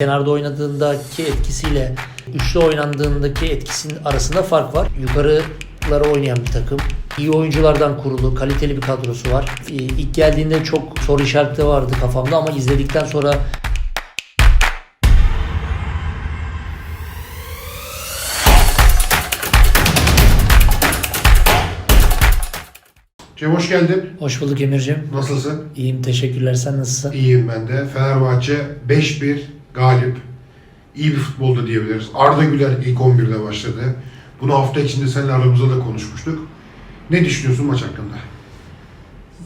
Kenarda oynadığındaki etkisiyle üçlü oynandığındaki etkisinin arasında fark var. Yukarılara oynayan bir takım. İyi oyunculardan kurulu, kaliteli bir kadrosu var. Ee, İlk geldiğinde çok soru işareti vardı kafamda ama izledikten sonra Cem hoş geldin. hoş bulduk Emir'cim. Nasılsın? İyiyim teşekkürler sen nasılsın? İyiyim ben de. Fenerbahçe 5-1 galip. İyi bir futbolda diyebiliriz. Arda Güler ilk 11'de başladı. Bunu hafta içinde seninle aramızda da konuşmuştuk. Ne düşünüyorsun maç hakkında?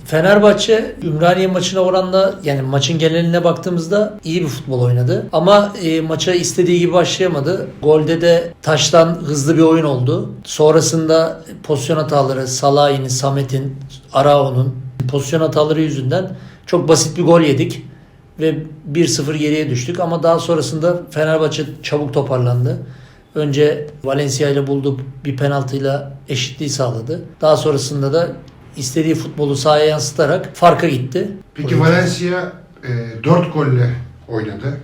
Fenerbahçe Ümraniye maçına oranla yani maçın geneline baktığımızda iyi bir futbol oynadı. Ama e, maça istediği gibi başlayamadı. Golde de taştan hızlı bir oyun oldu. Sonrasında pozisyon hataları Salah'ın, Samet'in, Arao'nun pozisyon hataları yüzünden çok basit bir gol yedik. Ve 1-0 geriye düştük ama daha sonrasında Fenerbahçe çabuk toparlandı. Önce Valencia ile bulduğu bir penaltıyla eşitliği sağladı. Daha sonrasında da istediği futbolu sahaya yansıtarak farka gitti. Peki Valencia e, 4 golle oynadı.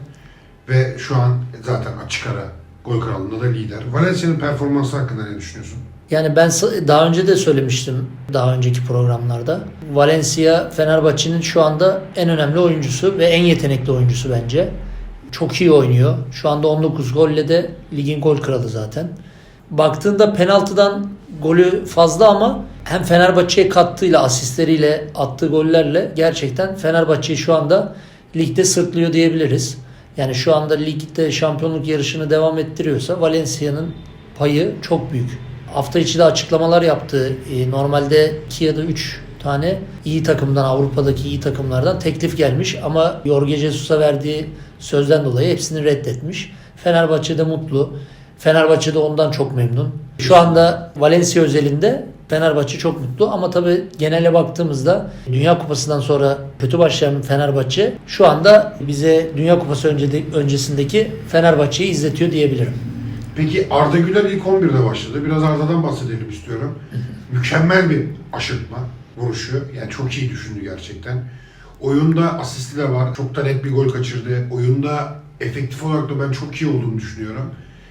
Ve şu an zaten açık ara gol kralında da lider. Valencia'nın performansı hakkında ne düşünüyorsun? Yani ben daha önce de söylemiştim daha önceki programlarda. Valencia Fenerbahçe'nin şu anda en önemli oyuncusu ve en yetenekli oyuncusu bence. Çok iyi oynuyor. Şu anda 19 golle de ligin gol kralı zaten. Baktığında penaltıdan golü fazla ama hem Fenerbahçe'ye kattığıyla, asistleriyle, attığı gollerle gerçekten Fenerbahçe'yi şu anda ligde sırtlıyor diyebiliriz. Yani şu anda ligde şampiyonluk yarışını devam ettiriyorsa Valencia'nın payı çok büyük. Hafta içi de açıklamalar yaptı. Ee, Normalde 2 ya da 3 tane iyi takımdan, Avrupa'daki iyi takımlardan teklif gelmiş ama Jorge Jesus'a verdiği sözden dolayı hepsini reddetmiş. Fenerbahçe'de mutlu. Fenerbahçe de ondan çok memnun. Şu anda Valencia özelinde Fenerbahçe çok mutlu ama tabii genele baktığımızda Dünya Kupası'ndan sonra kötü başlayan Fenerbahçe şu anda bize Dünya Kupası önce- öncesindeki Fenerbahçe'yi izletiyor diyebilirim. Peki Arda Güler ilk 11'de başladı. Biraz Arda'dan bahsedelim istiyorum. Mükemmel bir aşırtma vuruşu. Yani çok iyi düşündü gerçekten. Oyunda asisti de var. Çok da net bir gol kaçırdı. Oyunda efektif olarak da ben çok iyi olduğunu düşünüyorum.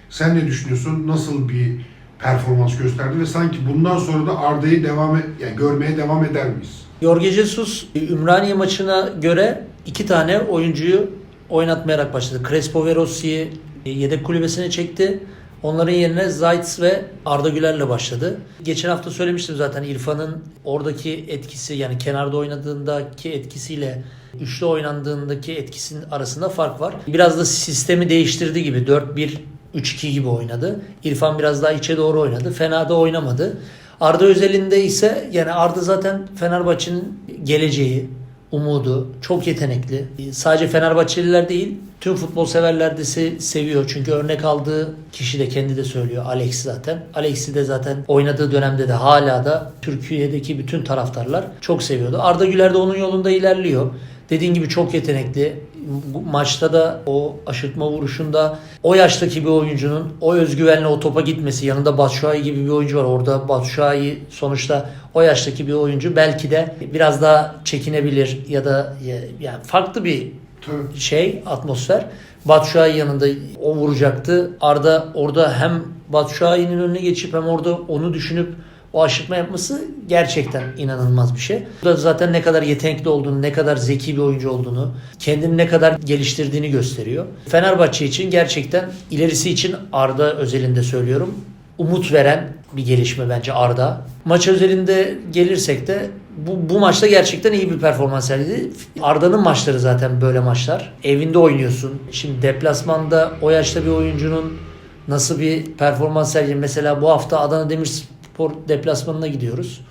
Sen ne düşünüyorsun? Nasıl bir performans gösterdi ve sanki bundan sonra da Arda'yı devam e- yani görmeye devam eder miyiz? Jorge Jesus Ümraniye maçına göre iki tane oyuncuyu oynatmayarak başladı. Crespo ve Rossi'yi yedek kulübesine çekti. Onların yerine Zayt ve Arda Güler'le başladı. Geçen hafta söylemiştim zaten İrfan'ın oradaki etkisi yani kenarda oynadığındaki etkisiyle üçlü oynandığındaki etkisinin arasında fark var. Biraz da sistemi değiştirdi gibi 4-1-3-2 gibi oynadı. İrfan biraz daha içe doğru oynadı. Fena da oynamadı. Arda özelinde ise yani Arda zaten Fenerbahçe'nin geleceği, umudu, çok yetenekli. Sadece Fenerbahçeliler değil, tüm futbol severler de se- seviyor. Çünkü örnek aldığı kişi de kendi de söylüyor. Alex zaten. Alex'i de zaten oynadığı dönemde de hala da Türkiye'deki bütün taraftarlar çok seviyordu. Arda Güler de onun yolunda ilerliyor. Dediğin gibi çok yetenekli. Bu maçta da o aşırtma vuruşunda o yaştaki bir oyuncunun o özgüvenle o topa gitmesi yanında Batshuayi gibi bir oyuncu var. Orada Batshuayi sonuçta o yaştaki bir oyuncu belki de biraz daha çekinebilir ya da yani farklı bir şey atmosfer. Batshuayi yanında o vuracaktı. Arda orada hem Batshuayi'nin önüne geçip hem orada onu düşünüp o aşırtma yapması gerçekten inanılmaz bir şey. Bu da zaten ne kadar yetenekli olduğunu, ne kadar zeki bir oyuncu olduğunu, kendini ne kadar geliştirdiğini gösteriyor. Fenerbahçe için gerçekten ilerisi için Arda özelinde söylüyorum. Umut veren bir gelişme bence Arda. Maç özelinde gelirsek de bu, bu maçta gerçekten iyi bir performans sergiledi. Arda'nın maçları zaten böyle maçlar. Evinde oynuyorsun. Şimdi deplasmanda o yaşta bir oyuncunun nasıl bir performans sergiledi. Mesela bu hafta Adana Demirspor deplasmanına gidiyoruz.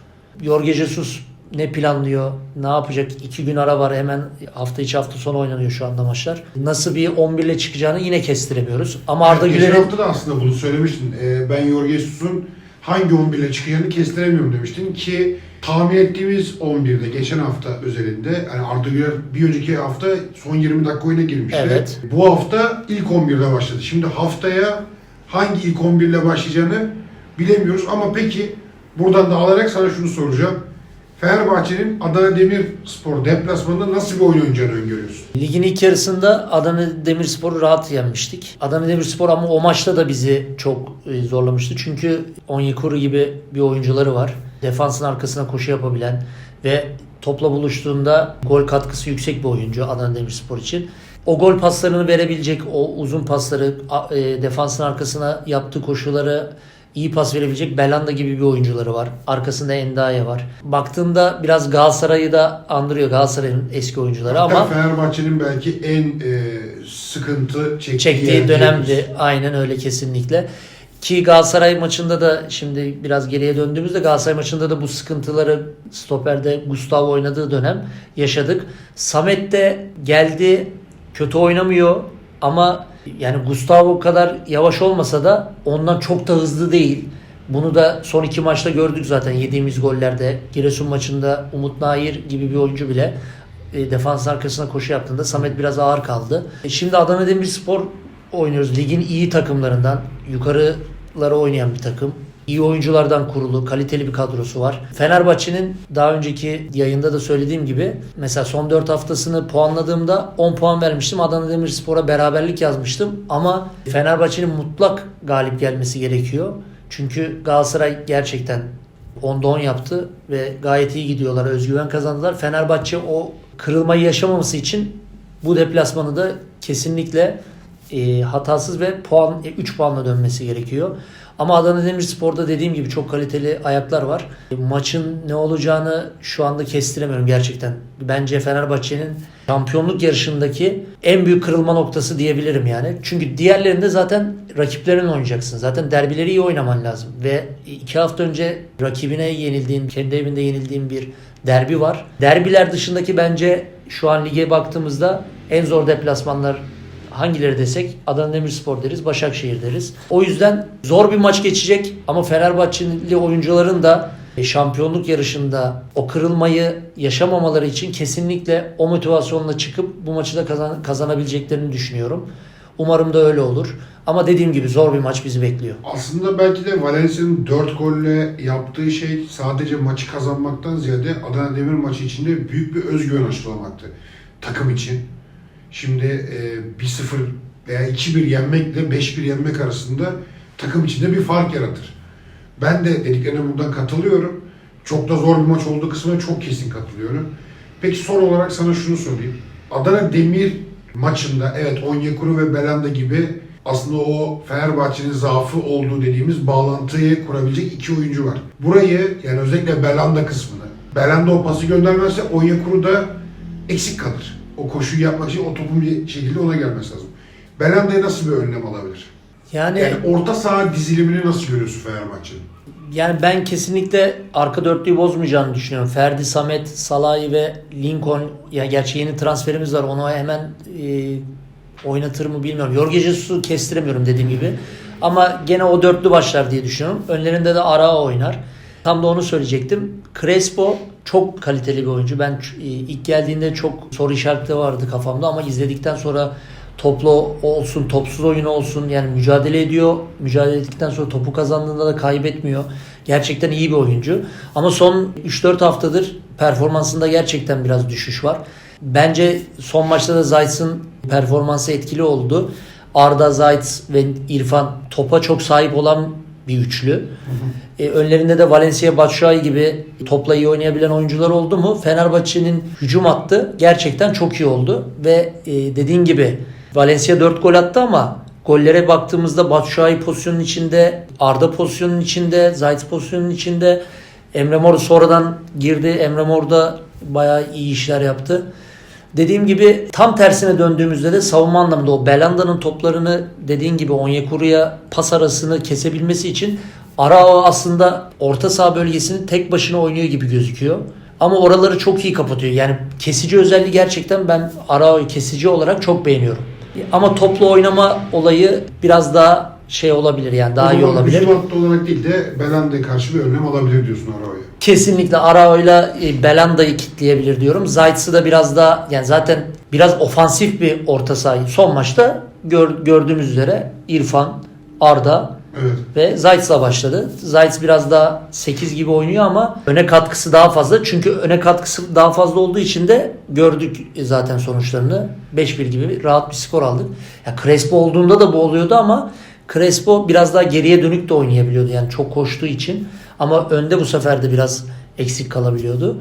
Jorge Jesus ne planlıyor, ne yapacak? İki gün ara var hemen hafta içi hafta sonu oynanıyor şu anda maçlar. Nasıl bir 11 ile çıkacağını yine kestiremiyoruz. Ama Arda Geçen Güler'in hafta da aslında bunu söylemiştin. Ee, ben Jorge Jesus'un hangi 11 ile çıkacağını kestiremiyorum demiştin ki tahmin ettiğimiz 11'de geçen hafta özelinde yani Arda Güler bir önceki hafta son 20 dakika oyuna girmişti. Evet. Bu hafta ilk 11'de başladı. Şimdi haftaya hangi ilk 11 ile başlayacağını bilemiyoruz ama peki buradan da alarak sana şunu soracağım. Fenerbahçe'nin Adana Demirspor deplasmanında nasıl bir oyun oynayacağını öngörüyorsun? Ligin ilk yarısında Adana Demirspor'u rahat yenmiştik. Adana Demirspor ama o maçta da bizi çok e, zorlamıştı. Çünkü Onyekuru gibi bir oyuncuları var. Defansın arkasına koşu yapabilen ve topla buluştuğunda gol katkısı yüksek bir oyuncu Adana Demirspor için. O gol paslarını verebilecek, o uzun pasları, e, defansın arkasına yaptığı koşuları iyi pas verebilecek Belanda gibi bir oyuncuları var. Arkasında Endaye var. Baktığımda biraz Galatasaray'ı da andırıyor Galatasaray'ın eski oyuncuları Hatta ama Fenerbahçe'nin belki en e, sıkıntı çektiği, çektiği dönemdi. Aynen öyle kesinlikle. Ki Galatasaray maçında da şimdi biraz geriye döndüğümüzde Galatasaray maçında da bu sıkıntıları stoperde Gustavo oynadığı dönem yaşadık. Samet de geldi kötü oynamıyor ama yani Gustavo kadar yavaş olmasa da ondan çok da hızlı değil. Bunu da son iki maçta gördük zaten yediğimiz gollerde. Giresun maçında Umut Nair gibi bir oyuncu bile e, defans arkasına koşu yaptığında Samet biraz ağır kaldı. E, şimdi Adana Demirspor oynuyoruz. Ligin iyi takımlarından yukarılara oynayan bir takım. İyi oyunculardan kurulu, kaliteli bir kadrosu var. Fenerbahçe'nin daha önceki yayında da söylediğim gibi mesela son 4 haftasını puanladığımda 10 puan vermiştim. Adana Demirspor'a beraberlik yazmıştım. Ama Fenerbahçe'nin mutlak galip gelmesi gerekiyor. Çünkü Galatasaray gerçekten 10'da 10 yaptı ve gayet iyi gidiyorlar. Özgüven kazandılar. Fenerbahçe o kırılmayı yaşamaması için bu deplasmanı da kesinlikle e, hatasız ve puan 3 puanla dönmesi gerekiyor. Ama Adana Demirspor'da dediğim gibi çok kaliteli ayaklar var. E, maçın ne olacağını şu anda kestiremiyorum gerçekten. Bence Fenerbahçe'nin şampiyonluk yarışındaki en büyük kırılma noktası diyebilirim yani. Çünkü diğerlerinde zaten rakiplerin oynayacaksın. Zaten derbileri iyi oynaman lazım. Ve iki hafta önce rakibine yenildiğin, kendi evinde yenildiğin bir derbi var. Derbiler dışındaki bence şu an lige baktığımızda en zor deplasmanlar hangileri desek Adana Demirspor deriz, Başakşehir deriz. O yüzden zor bir maç geçecek ama Fenerbahçeli oyuncuların da e, şampiyonluk yarışında o kırılmayı yaşamamaları için kesinlikle o motivasyonla çıkıp bu maçı da kazan- kazanabileceklerini düşünüyorum. Umarım da öyle olur. Ama dediğim gibi zor bir maç bizi bekliyor. Aslında belki de Valencia'nın 4 golle yaptığı şey sadece maçı kazanmaktan ziyade Adana Demir maçı içinde büyük bir özgüven aşılamaktı takım için. Şimdi e, 1-0 veya 2-1 yenmekle 5-1 yenmek arasında takım içinde bir fark yaratır. Ben de dediklerine buradan katılıyorum. Çok da zor bir maç olduğu kısmına çok kesin katılıyorum. Peki son olarak sana şunu sorayım. Adana Demir maçında evet Onyekuru ve Belanda gibi aslında o Fenerbahçe'nin zaafı olduğu dediğimiz bağlantıyı kurabilecek iki oyuncu var. Burayı yani özellikle Belanda kısmını. Belanda o pası göndermezse Onyekuru da eksik kalır. O koşuyu yapmak için o topun bir şekilde ona gelmesi lazım. Belanda'ya nasıl bir önlem alabilir? Yani Yani orta saha dizilimini nasıl görüyorsun Fenerbahçe'nin? Yani ben kesinlikle arka dörtlüyü bozmayacağını düşünüyorum. Ferdi, Samet, Salahi ve Lincoln. Ya gerçi yeni transferimiz var. Onu hemen e, oynatır mı bilmiyorum. Jorge Jesus'u kestiremiyorum dediğim gibi. Ama gene o dörtlü başlar diye düşünüyorum. Önlerinde de Arao oynar. Tam da onu söyleyecektim. Crespo çok kaliteli bir oyuncu. Ben e, ilk geldiğinde çok soru işaretleri vardı kafamda ama izledikten sonra toplu olsun, topsuz oyunu olsun yani mücadele ediyor. Mücadele ettikten sonra topu kazandığında da kaybetmiyor. Gerçekten iyi bir oyuncu. Ama son 3-4 haftadır performansında gerçekten biraz düşüş var. Bence son maçta da Zayt'sın performansı etkili oldu. Arda, Zayt ve İrfan topa çok sahip olan bir üçlü. E, önlerinde de Valencia, Batshuayi gibi topla iyi oynayabilen oyuncular oldu mu? Fenerbahçe'nin hücum hattı gerçekten çok iyi oldu ve e, dediğin gibi Valencia 4 gol attı ama gollere baktığımızda Batshuayi pozisyonun içinde, Arda pozisyonun içinde, Zayt pozisyonun içinde. Emre Mor sonradan girdi. Emre Mor da bayağı iyi işler yaptı. Dediğim gibi tam tersine döndüğümüzde de savunma anlamında o Belanda'nın toplarını dediğin gibi Onyekuru'ya pas arasını kesebilmesi için Arao aslında orta saha bölgesini tek başına oynuyor gibi gözüküyor. Ama oraları çok iyi kapatıyor. Yani kesici özelliği gerçekten ben Arao'yu kesici olarak çok beğeniyorum. Ama toplu oynama olayı biraz daha şey olabilir yani daha iyi olabilir. Hücum hattı olarak değil de Belanda'ya karşı bir önlem alabilir diyorsun Arao'ya. Kesinlikle Arao'yla e, Belanda'yı kitleyebilir diyorum. Zayt'sı da biraz daha yani zaten biraz ofansif bir orta saha. Son maçta gör- gördüğümüz üzere İrfan, Arda Evet. ve Zayt'sla başladı. Zayt biraz daha 8 gibi oynuyor ama öne katkısı daha fazla. Çünkü öne katkısı daha fazla olduğu için de gördük zaten sonuçlarını. 5-1 gibi rahat bir skor aldık. Ya Crespo olduğunda da bu oluyordu ama Crespo biraz daha geriye dönük de oynayabiliyordu. Yani çok koştuğu için. Ama önde bu sefer de biraz eksik kalabiliyordu.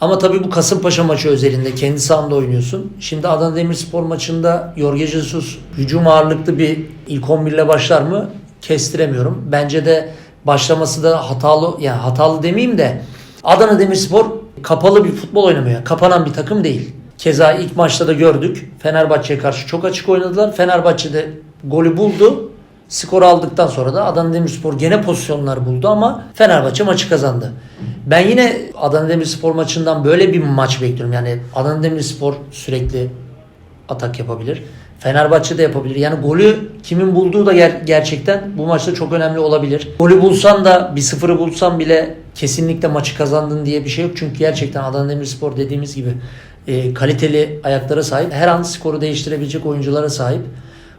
Ama tabii bu Kasımpaşa maçı özelinde kendi sahanda oynuyorsun. Şimdi Adana Demirspor maçında Jorge Jesus hücum ağırlıklı bir ilk 11 ile başlar mı? Kestiremiyorum. Bence de başlaması da hatalı yani hatalı demeyeyim de Adana Demirspor kapalı bir futbol oynamıyor. Kapanan bir takım değil. Keza ilk maçta da gördük. Fenerbahçe'ye karşı çok açık oynadılar. Fenerbahçe'de golü buldu. Skor aldıktan sonra da Adana Demirspor gene pozisyonlar buldu ama Fenerbahçe maçı kazandı. Ben yine Adana Demirspor maçından böyle bir maç bekliyorum. Yani Adana Demirspor sürekli atak yapabilir. Fenerbahçe de yapabilir. Yani golü kimin bulduğu da ger- gerçekten bu maçta çok önemli olabilir. Golü bulsan da bir sıfırı bulsan bile kesinlikle maçı kazandın diye bir şey yok. Çünkü gerçekten Adana Demirspor dediğimiz gibi e, kaliteli ayaklara sahip. Her an skoru değiştirebilecek oyunculara sahip.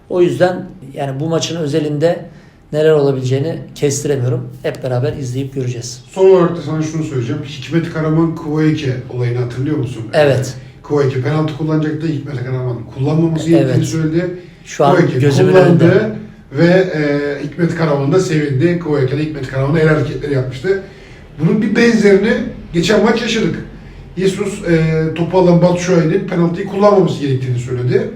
O yüzden yani bu maçın özelinde neler olabileceğini kestiremiyorum. Hep beraber izleyip göreceğiz. Son olarak da sana şunu söyleyeceğim. Hikmet Karaman Kuveyke olayını hatırlıyor musun? Evet. Kuveyke penaltı kullanacaktı. Hikmet Karaman kullanmaması gerektiğini Evet. söyledi. Şu an Kuveyke gözümün kullandı önünde. ve e, Hikmet Karaman da sevindi. Kuveyke de Hikmet Karaman'a el hareketleri yapmıştı. Bunun bir benzerini geçen maç yaşadık. Jesus e, topu alan Batshuayi'nin penaltıyı kullanmaması gerektiğini söyledi.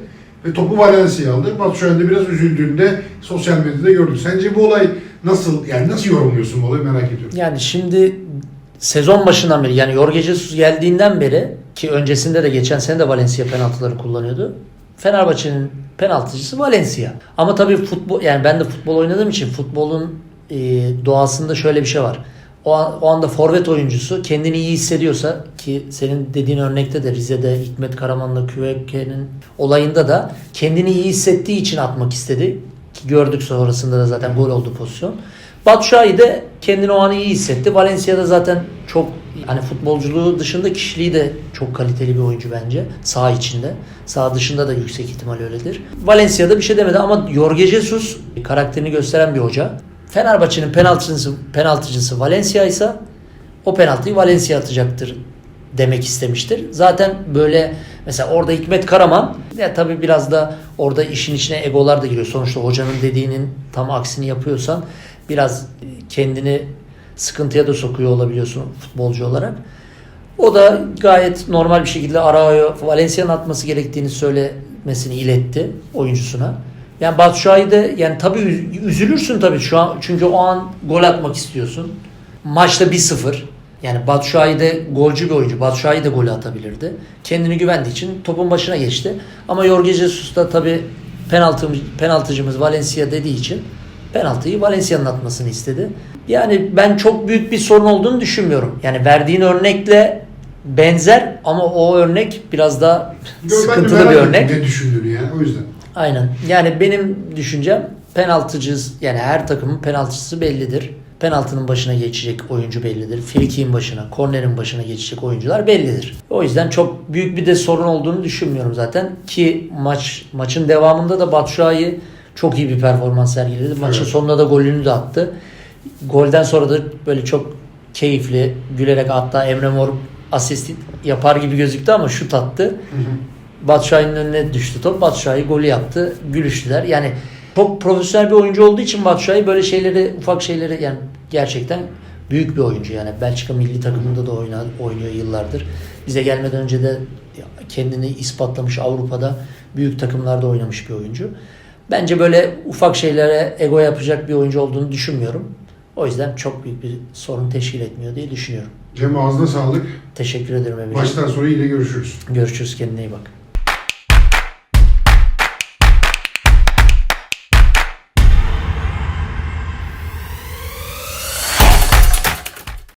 Ve topu Valencia'ya aldı. Batshuayi de biraz üzüldüğünde sosyal medyada gördük. Sence bu olay nasıl, yani nasıl yorumluyorsun bu olayı merak ediyorum. Yani şimdi sezon başından beri yani Jorge Jesus geldiğinden beri ki öncesinde de geçen sene de Valencia penaltıları kullanıyordu. Fenerbahçe'nin penaltıcısı Valencia. Ama tabii futbol yani ben de futbol oynadığım için futbolun e, doğasında şöyle bir şey var. O, an- o anda forvet oyuncusu kendini iyi hissediyorsa ki senin dediğin örnekte de Rize'de Hikmet Karaman'la Küveke'nin olayında da kendini iyi hissettiği için atmak istedi. Ki gördük sonrasında da zaten gol oldu pozisyon. Batshuayi de kendini o an iyi hissetti. Valencia'da zaten çok hani futbolculuğu dışında kişiliği de çok kaliteli bir oyuncu bence. Sağ içinde. Sağ dışında da yüksek ihtimal öyledir. Valencia'da bir şey demedi ama Jorge Jesus karakterini gösteren bir hoca. Fenerbahçe'nin penaltıcısı, penaltıcısı Valencia ise o penaltıyı Valencia atacaktır demek istemiştir. Zaten böyle mesela orada Hikmet Karaman ya tabii biraz da orada işin içine egolar da giriyor. Sonuçta hocanın dediğinin tam aksini yapıyorsan biraz kendini sıkıntıya da sokuyor olabiliyorsun futbolcu olarak. O da gayet normal bir şekilde Arao'ya Valencia'nın atması gerektiğini söylemesini iletti oyuncusuna. Yani Batshuayi de yani tabii üz- üzülürsün tabii şu an çünkü o an gol atmak istiyorsun. Maçta 1-0. Yani Batshuayi de golcü bir oyuncu. Batshuayi de golü atabilirdi. Kendini güvendiği için topun başına geçti. Ama Jorge Jesus da tabii penaltı, penaltıcımız Valencia dediği için penaltıyı Valencia'nın atmasını istedi. Yani ben çok büyük bir sorun olduğunu düşünmüyorum. Yani verdiğin örnekle benzer ama o örnek biraz daha Yo, ben de sıkıntılı bir örnek. Ne düşündüğünü yani o yüzden. Aynen. Yani benim düşüncem penaltıcı yani her takımın penaltıcısı bellidir. Penaltının başına geçecek oyuncu bellidir. Frikiğin başına, kornerin başına geçecek oyuncular bellidir. O yüzden çok büyük bir de sorun olduğunu düşünmüyorum zaten ki maç maçın devamında da Batshuayi çok iyi bir performans sergiledi. Maçın Evet. sonunda da golünü de attı. Golden sonra da böyle çok keyifli gülerek hatta Emre Mor asist yapar gibi gözüktü ama şut attı. Batshuayi'nin önüne düştü top. Batshuayi golü yaptı. Gülüştüler. Yani çok profesyonel bir oyuncu olduğu için Batshuayi böyle şeyleri, ufak şeyleri yani gerçekten büyük bir oyuncu yani. Belçika milli takımında da oyna, oynuyor yıllardır. Bize gelmeden önce de kendini ispatlamış Avrupa'da büyük takımlarda oynamış bir oyuncu. Bence böyle ufak şeylere ego yapacak bir oyuncu olduğunu düşünmüyorum. O yüzden çok büyük bir sorun teşkil etmiyor diye düşünüyorum. Cem ağzına sağlık. Teşekkür ederim Emre'ciğim. Maçtan sonra yine görüşürüz. Görüşürüz kendine iyi bak.